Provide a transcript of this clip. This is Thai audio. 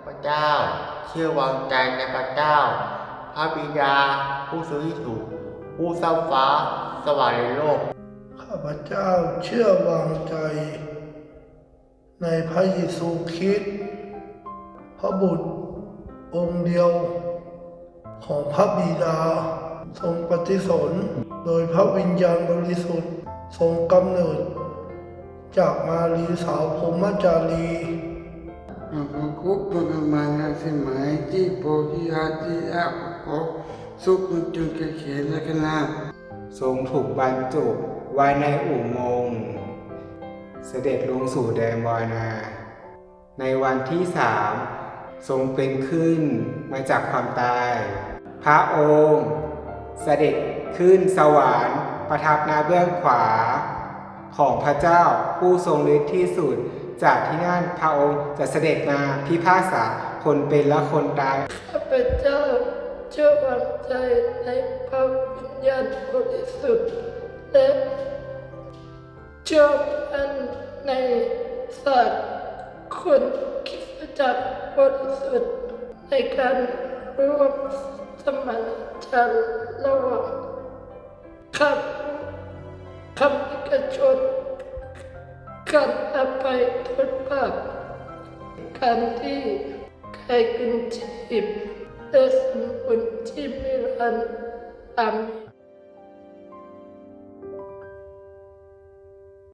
ข้าพเจ้า เชื่อวางใจในพระเจ้า พระบิดาผู้ทรงที่ถูกผู้สร้างฟ้าสวรรค์ในโลก ข้าพเจ้าเชื่อวางใจ ในพระเยซูคริสต์พระบุตร องค์เดียว ของพระบิดา ทรงปฏิสนโดยพระวิญญาณบริสุทธิ์ทรงกำเนิด จากมารีสาวพรมจารี Aku bagaimana semai di bodi hati aku Suku juga kira kena ทรงถูกบรรจุไว้ในอุโมงค์เสด็จลงสู่แดนบอยนา ในวันที่สามทรงเป็นขึ้นมาจากความตาย พระองค์ เสด็จขึ้นสวรรค์ประทับนาเบื้องขวา ของพระเจ้าผู้ทรงฤทธิ์ที่สุด จากที่นั่นพระองค์จะเสด็จมาพิพากษาคนเป็นและคนตายข้าพเจ้าเชื่อวางใจในพระวิญญาณบริสุทธิ์และเชื่อมั่นในศาสตร์คนคิดจักรบริสุทธิ์ในการร่วมสมานฉันระหว่างคำคำเอกชน การอภัยโทษบาปการที่ใครกินชีพและสมบูรณ์ที่ไม่รันดร์อามี